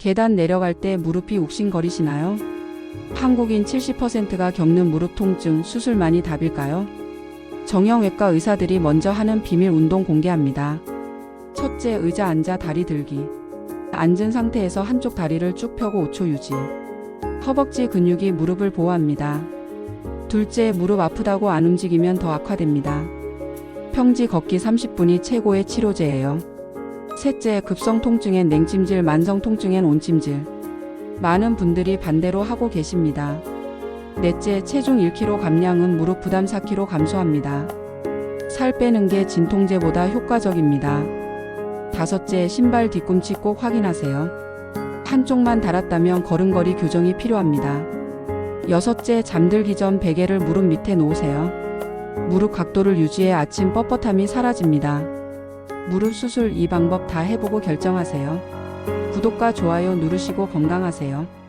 계단 내려갈 때 무릎이 욱신거리시나요? 한국인 70%가 겪는 무릎 통증 수술만이 답일까요? 정형외과 의사들이 먼저 하는 비밀 운동 공개합니다. 첫째, 의자 앉아 다리 들기. 앉은 상태에서 한쪽 다리를 쭉 펴고 5초 유지. 허벅지 근육이 무릎을 보호합니다. 둘째, 무릎 아프다고 안 움직이면 더 악화됩니다. 평지 걷기 30분이 최고의 치료제예요. 셋째, 급성 통증엔 냉찜질, 만성 통증엔 온찜질. 많은 분들이 반대로 하고 계십니다. 넷째, 체중 1kg 감량은 무릎 부담 4kg 감소합니다. 살 빼는 게 진통제보다 효과적입니다. 다섯째, 신발 뒤꿈치 꼭 확인하세요. 한쪽만 달았다면 걸음걸이 교정이 필요합니다. 여섯째, 잠들기 전 베개를 무릎 밑에 놓으세요. 무릎 각도를 유지해 아침 뻣뻣함이 사라집니다. 무릎 수술 이 방법 다 해보고 결정하세요. 구독과 좋아요 누르시고 건강하세요.